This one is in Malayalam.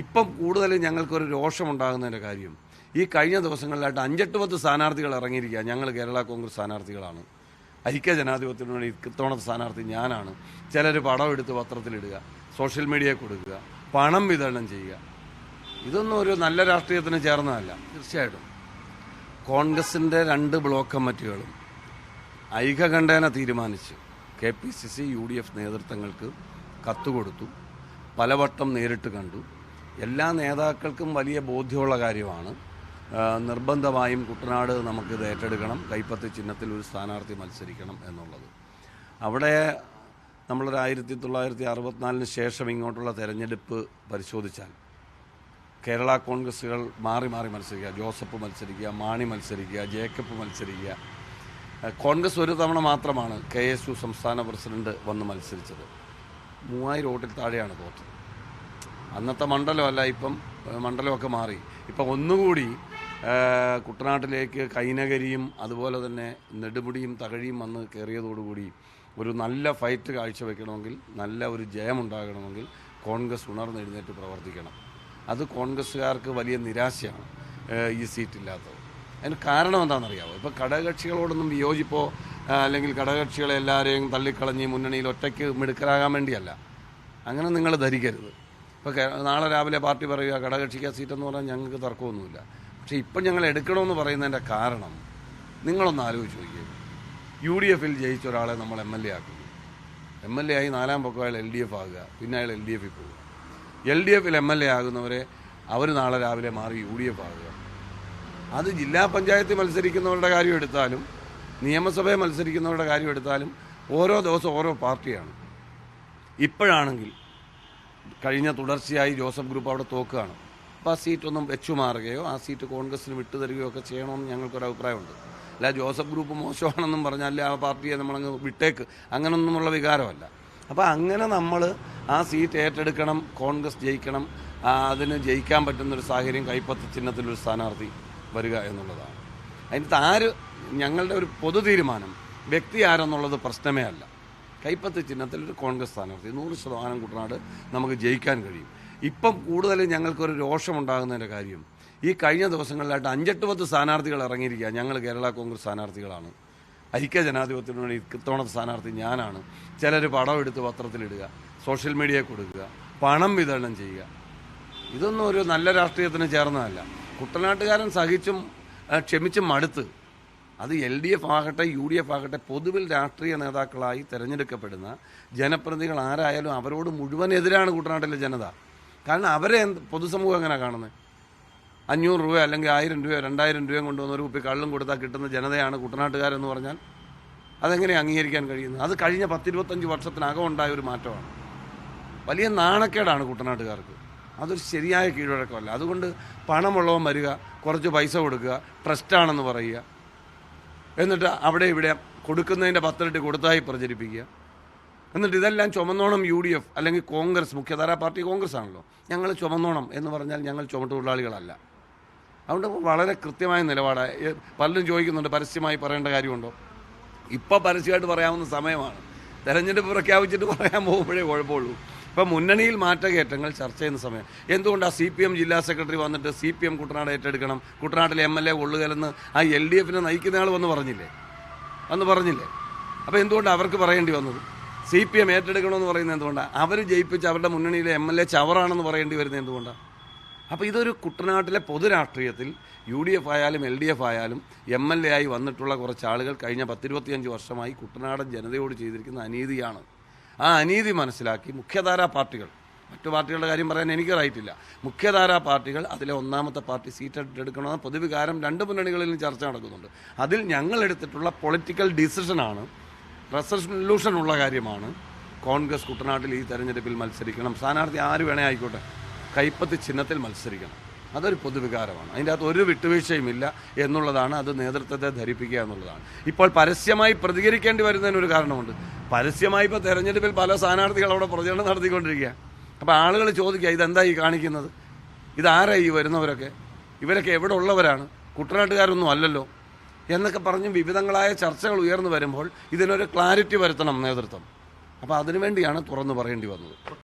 ഇപ്പം കൂടുതൽ ഞങ്ങൾക്കൊരു രോഷമുണ്ടാകുന്നതിന്റെ കാര്യം ഈ കഴിഞ്ഞ ദിവസങ്ങളിലായിട്ട് അഞ്ചെട്ട് പത്ത് സ്ഥാനാർത്ഥികൾ ഇറങ്ങിയിരിക്കുക. ഞങ്ങൾ കേരള കോൺഗ്രസ് സ്ഥാനാർത്ഥികളാണ്. ഐക്യ ജനാധിപത്യത്തിന് വേണ്ടി ഇത്തവണത്തെ സ്ഥാനാർത്ഥി ഞാനാണ്. ചിലർ പടം എടുത്ത് പത്രത്തിലിടുക സോഷ്യൽ മീഡിയയിൽ കൊടുക്കുക പണം വിതരണം ചെയ്യുക. ഇതൊന്നും ഒരു നല്ല രാഷ്ട്രീയത്തിന് ചേർന്നതല്ല തീർച്ചയായിട്ടും. കോൺഗ്രസിന്റെ രണ്ട് ബ്ലോക്ക് കമ്മിറ്റികളും ഐകകണ്ഠേന തീരുമാനിച്ച് K P C C U D F നേതൃത്വങ്ങൾക്ക് കത്ത് കൊടുത്തു പലവട്ടം നേരിട്ട് കണ്ടു. എല്ലാ നേതാക്കൾക്കും വലിയ ബോധ്യമുള്ള കാര്യമാണ്. നിർബന്ധമായും കുട്ടനാട് നമുക്കിത് ഏറ്റെടുക്കണം. കൈപ്പത്തി ചിഹ്നത്തിൽ ഒരു സ്ഥാനാർത്ഥി മത്സരിക്കണം എന്നുള്ളത്. അവിടെ നമ്മളൊരു ആയിരത്തി തൊള്ളായിരത്തി അറുപത്തിനാലിന് ശേഷം ഇങ്ങോട്ടുള്ള തെരഞ്ഞെടുപ്പ് പരിശോധിച്ചാൽ കേരള കോൺഗ്രസ്സുകൾ മാറി മാറി മത്സരിക്കുക. ജോസഫ് മത്സരിക്കുക മാണി മത്സരിക്കുക ജേക്കബ് മത്സരിക്കുക. കോൺഗ്രസ് ഒരു തവണ മാത്രമാണ് കെ എസ് യു സംസ്ഥാന പ്രസിഡന്റ് വന്ന് മത്സരിച്ചത്. മൂവായിരം വോട്ടിൽ താഴെയാണ് തോറ്റത്. അന്നത്തെ മണ്ഡലമല്ല ഇപ്പം മണ്ഡലമൊക്കെ മാറി. ഇപ്പം ഒന്നുകൂടി കുട്ടനാട്ടിലേക്ക് കൈനകരിയും അതുപോലെ തന്നെ നെടുപുടിയും തകഴിയും വന്ന് കയറിയതോടുകൂടി ഒരു നല്ല ഫൈറ്റ് കാഴ്ചവെക്കണമെങ്കിൽ നല്ല ഒരു ജയമുണ്ടാകണമെങ്കിൽ കോൺഗ്രസ് ഉണർന്നെഴുന്നേറ്റ് പ്രവർത്തിക്കണം. അത് കോൺഗ്രസ്സുകാർക്ക് വലിയ നിരാശയാണ് ഈ സീറ്റില്ലാത്തത്. അതിന് കാരണം എന്താണെന്നറിയാമോ ഇപ്പോൾ ഘടകകക്ഷികളോടൊന്നും വിയോജിപ്പോ അല്ലെങ്കിൽ ഘടകകക്ഷികളെ എല്ലാവരെയും തള്ളിക്കളഞ്ഞ് മുന്നണിയിൽ ഒറ്റയ്ക്ക് മിടുക്കരാകാൻ വേണ്ടിയല്ല. അങ്ങനെ നിങ്ങൾ ധരിക്കരുത്. ഇപ്പോൾ നാളെ രാവിലെ പാർട്ടി പറയുക ഘടകകക്ഷിക്ക് സീറ്റ് എന്ന് പറഞ്ഞാൽ ഞങ്ങൾക്ക് തർക്കമൊന്നുമില്ല. പക്ഷേ ഇപ്പം ഞങ്ങൾ എടുക്കണമെന്ന് പറയുന്നതിന്റെ കാരണം നിങ്ങളൊന്ന് ആലോചിച്ച് നോക്കിയത് യു ഡി എഫിൽ ജയിച്ച ഒരാളെ നമ്മൾ എം എൽ എ ആക്കുന്നു. എം എൽ എ ആയി നാലാം പക്കം അയാൾ എൽ ഡി എഫ് ആകുക പിന്നെ അയാൾ എൽ ഡി എഫിൽ പോകുക. എൽ ഡി എഫിൽ എം എൽ എ ആകുന്നവരെ അവർ നാളെ രാവിലെ മാറി യു ഡി എഫ് ആകുക. അത് ജില്ലാ പഞ്ചായത്ത് മത്സരിക്കുന്നവരുടെ കാര്യം എടുത്താലും നിയമസഭയെ മത്സരിക്കുന്നവരുടെ കാര്യം എടുത്താലും ഓരോ ദിവസം ഓരോ പാർട്ടിയാണ്. ഇപ്പോഴാണെങ്കിൽ കഴിഞ്ഞ തുടർച്ചയായി ജോസഫ് ഗ്രൂപ്പ് അവിടെ തോക്കുകയാണ്. അപ്പോൾ ആ സീറ്റൊന്നും വെച്ചു മാറുകയോ ആ സീറ്റ് കോൺഗ്രസിന് വിട്ടു തരികയോ ഒക്കെ ചെയ്യണമെന്ന് ഞങ്ങൾക്കൊരു അഭിപ്രായമുണ്ട്. അല്ല ജോസഫ് ഗ്രൂപ്പ് മോശമാണെന്നും പറഞ്ഞാൽ ആ പാർട്ടിയെ നമ്മളങ്ങ് വിട്ടേക്ക്? അങ്ങനൊന്നുമുള്ള വികാരമല്ല. അപ്പോൾ അങ്ങനെ നമ്മൾ ആ സീറ്റ് ഏറ്റെടുക്കണം കോൺഗ്രസ് ജയിക്കണം അതിന് ജയിക്കാൻ പറ്റുന്നൊരു സാഹചര്യം കൈപ്പത്ത് ചിഹ്നത്തിലൊരു സ്ഥാനാർത്ഥി വരിക എന്നുള്ളതാണ്. അതിനകത്ത് ആര് ഞങ്ങളുടെ ഒരു പൊതു തീരുമാനം വ്യക്തി ആരെന്നുള്ളത് പ്രശ്നമേ അല്ല. കൈപ്പത്ത് ചിഹ്നത്തിൽ ഒരു കോൺഗ്രസ് സ്ഥാനാർത്ഥി. നൂറ് ശതമാനം കുട്ടനാട് നമുക്ക് ജയിക്കാൻ കഴിയും. ഇപ്പം കൂടുതൽ ഞങ്ങൾക്കൊരു രോഷമുണ്ടാകുന്നതിന്റെ കാര്യം ഈ കഴിഞ്ഞ ദിവസങ്ങളിലായിട്ട് അഞ്ചെട്ട് പത്ത് സ്ഥാനാർത്ഥികൾ ഇറങ്ങിയിരിക്കുക. ഞങ്ങൾ കേരള കോൺഗ്രസ് സ്ഥാനാർത്ഥികളാണ്. ഐക്യ ജനാധിപത്യത്തിന് വേണ്ടി ഇത്തവണത്തെ സ്ഥാനാർത്ഥി ഞാനാണ്. ചിലർ പടം എടുത്ത് പത്രത്തിലിടുക സോഷ്യൽ മീഡിയയിൽ കൊടുക്കുക പണം വിതരണം ചെയ്യുക. ഇതൊന്നും ഒരു നല്ല രാഷ്ട്രീയത്തിന് ചേർന്നതല്ല. കുട്ടനാട്ടുകാരൻ സഹിച്ചും ക്ഷമിച്ചും മടുത്ത് അത് എൽ ഡി എഫ് ആകട്ടെ യു ഡി എഫ് ആകട്ടെ പൊതുവിൽ രാഷ്ട്രീയ നേതാക്കളായി തിരഞ്ഞെടുക്കപ്പെടുന്ന ജനപ്രതിനിധികൾ ആരായാലും അവരോട് മുഴുവൻ എതിരാണ് കുട്ടനാട്ടിലെ ജനത. കാരണം അവരെ പൊതുസമൂഹം എങ്ങനെ കാണുന്നത് അഞ്ഞൂറ് രൂപ അല്ലെങ്കിൽ ആയിരം രൂപയോ രണ്ടായിരം രൂപയും കൊണ്ടുവന്ന് ഒരു കുപ്പി കള്ളും കൊടുത്താൽ കിട്ടുന്ന ജനതയാണ് കുട്ടനാട്ടുകാരെന്ന് പറഞ്ഞാൽ അതെങ്ങനെ അംഗീകരിക്കാൻ കഴിയുന്നത്? അത് കഴിഞ്ഞ പത്തിരുപത്തഞ്ച് വർഷത്തിനകം ഉണ്ടായ ഒരു മാറ്റമാണ്. വലിയ നാണക്കേടാണ് കുട്ടനാട്ടുകാർക്ക്. അതൊരു ശരിയായ കീഴ്വഴക്കമല്ല. അതുകൊണ്ട് പണമുള്ളവൻ വരിക കുറച്ച് പൈസ കൊടുക്കുക ട്രസ്റ്റാണെന്ന് പറയുക എന്നിട്ട് അവിടെ ഇവിടെ കൊടുക്കുന്നതിന്റെ പത്തിരട്ടി കൊടുത്തായി പ്രചരിപ്പിക്കുക. എന്നിട്ട് ഇതെല്ലാം ചുമന്നോണം യു ഡി എഫ് അല്ലെങ്കിൽ കോൺഗ്രസ് മുഖ്യധാരാ പാർട്ടി കോൺഗ്രസ് ആണല്ലോ. ഞങ്ങൾ ചുമന്നോണം എന്ന് പറഞ്ഞാൽ ഞങ്ങൾ ചുമട്ടുതൊഴിലാളികളല്ല അതുകൊണ്ട് വളരെ കൃത്യമായ നിലപാടാണ് പലരും ചോദിക്കുന്നുണ്ട് പരസ്യമായി പറയേണ്ട കാര്യമുണ്ടോ? ഇപ്പോൾ പരസ്യമായിട്ട് പറയാവുന്ന സമയമാണ്. തെരഞ്ഞെടുപ്പ് പ്രഖ്യാപിച്ചിട്ട് പറയാൻ പോകുമ്പോഴേ കുഴപ്പമുള്ളൂ. ഇപ്പം മുന്നണിയിൽ മാറ്റകേറ്റങ്ങൾ ചർച്ച ചെയ്യുന്ന സമയം. എന്തുകൊണ്ടാണ് സി പി എം ജില്ലാ സെക്രട്ടറി വന്നിട്ട് സി പി എം കുട്ടനാട് ഏറ്റെടുക്കണം? കുട്ടനാട്ടിലെ എം എൽ എ കൊള്ളുകയെന്ന് ആ എൽ ഡി എഫിനെ നയിക്കുന്ന ആൾ വന്ന് പറഞ്ഞില്ലേ? അന്ന് പറഞ്ഞില്ലേ? അപ്പോൾ എന്തുകൊണ്ടാണ് അവർക്ക് പറയേണ്ടി വന്നത്? സി പി എം ഏറ്റെടുക്കണമെന്ന് പറയുന്നത് എന്തുകൊണ്ടാണ് അവർ ജയിപ്പിച്ച് അവരുടെ മുന്നണിയിലെ എം എൽ എ ചവറാണെന്ന് പറയേണ്ടി വരുന്നത് എന്തുകൊണ്ടാണ് അപ്പോൾ ഇതൊരു കുട്ടനാട്ടിലെ പൊതുരാഷ്ട്രീയത്തിൽ യു ഡി എഫ് ആയാലും എൽ ഡി എഫ് ആയാലും എം എൽ എ ആയി വന്നിട്ടുള്ള കുറച്ച് ആളുകൾ കഴിഞ്ഞ പത്തിരുപത്തിയഞ്ച് വർഷമായി കുട്ടനാടൻ ജനതയോട് ചെയ്തിരിക്കുന്ന അനീതിയാണ്. ആ അനീതി മനസ്സിലാക്കി മുഖ്യധാരാ പാർട്ടികൾ. മറ്റു പാർട്ടികളുടെ കാര്യം പറയാൻ എനിക്ക് റൈറ്റില്ല മുഖ്യധാരാ പാർട്ടികൾ അതിലെ ഒന്നാമത്തെ പാർട്ടി സീറ്റ് എടുക്കണമെന്ന പൊതുവികാരം രണ്ട് മുന്നണികളിലും ചർച്ച നടക്കുന്നുണ്ട്. അതിൽ ഞങ്ങൾ എടുത്തിട്ടുള്ള പൊളിറ്റിക്കൽ ഡിസിഷനാണ് റെസൊല്യൂഷൻ ഉള്ള കാര്യമാണ്. കോൺഗ്രസ് കുട്ടനാട്ടിൽ ഈ തെരഞ്ഞെടുപ്പിൽ മത്സരിക്കണം. സ്ഥാനാർത്ഥി ആര് വേണേ ആയിക്കോട്ടെ. കൈപ്പത്തി ചിഹ്നത്തിൽ മത്സരിക്കണം. അതൊരു പൊതുവികാരമാണ്. അതിന്റെ അകത്ത് ഒരു വിട്ടുവീഴ്ചയുമില്ല എന്നുള്ളതാണ് അത് നേതൃത്വത്തെ ധരിപ്പിക്കുക എന്നുള്ളതാണ്. ഇപ്പോൾ പരസ്യമായി പ്രതികരിക്കേണ്ടി വരുന്നതിനൊരു കാരണമുണ്ട്. പരസ്യമായി ഇപ്പോൾ തെരഞ്ഞെടുപ്പിൽ പല സ്ഥാനാർത്ഥികൾ അവിടെ പ്രചരണം നടത്തിക്കൊണ്ടിരിക്കുക. അപ്പോൾ ആളുകൾ ചോദിക്കുക ഇതെന്താ ഈ കാണിക്കുന്നത്? ഇതാരാ ഈ വരുന്നവരൊക്കെ? ഇവരൊക്കെ എവിടെ ഉള്ളവരാണ്? കുട്ടനാട്ടുകാരൊന്നും അല്ലല്ലോ. എന്നൊക്കെ പറഞ്ഞ് വിവിധങ്ങളായ ചർച്ചകൾ ഉയർന്നു വരുമ്പോൾ ഇതിനൊരു ക്ലാരിറ്റി വരുത്തണം നേതൃത്വം. അപ്പോൾ അതിനുവേണ്ടിയാണ് തുറന്നു പറയേണ്ടി വന്നത്.